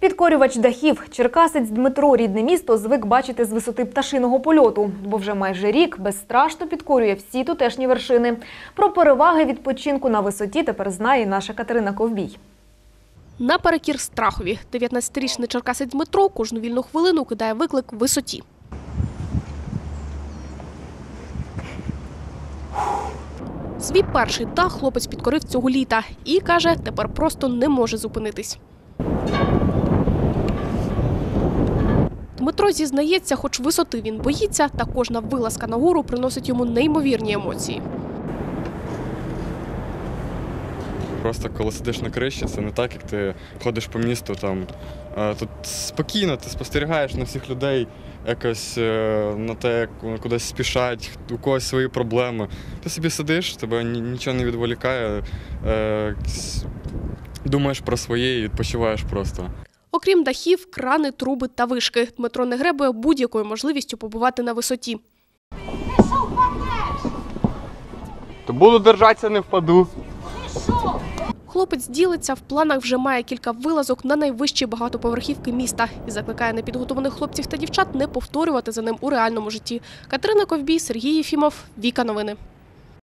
Підкорювач дахів Черкасець Дмитро, рідне місто, звик бачити з висоти пташиного польоту, бо вже майже рік безстрашно підкорює всі тутешні вершини. Про переваги відпочинку на висоті тепер знає наша Катерина Ковбій. Наперекір страхові 19-річний черкасець Дмитро кожну вільну хвилину кидає виклик висоті. Свій перший дах хлопець підкорив цього літа і каже, тепер просто не може зупинитись. Дмитро зізнається, хоч висоти він боїться, та кожна вилазка на гору приносить йому неймовірні емоції. Просто коли сидиш на криші, це не так, як ти ходиш по місту. Там е, тут спокійно, ти спостерігаєш на всіх людей, якось е, на те, як кудись спішать, у когось свої проблеми. Ти собі сидиш, тебе нічого не відволікає, е, думаєш про своє і відпочиваєш просто. Окрім дахів, крани, труби та вишки, Дмитро не гребує будь-якою можливістю побувати на висоті. То буду держатися, не впаду. Хлопець ділиться, в планах вже має кілька вилазок на найвищі багатоповерхівки міста і закликає непідготованих хлопців та дівчат не повторювати за ним у реальному житті. Катерина Ковбій, Сергій Єфімов, Віка Новини.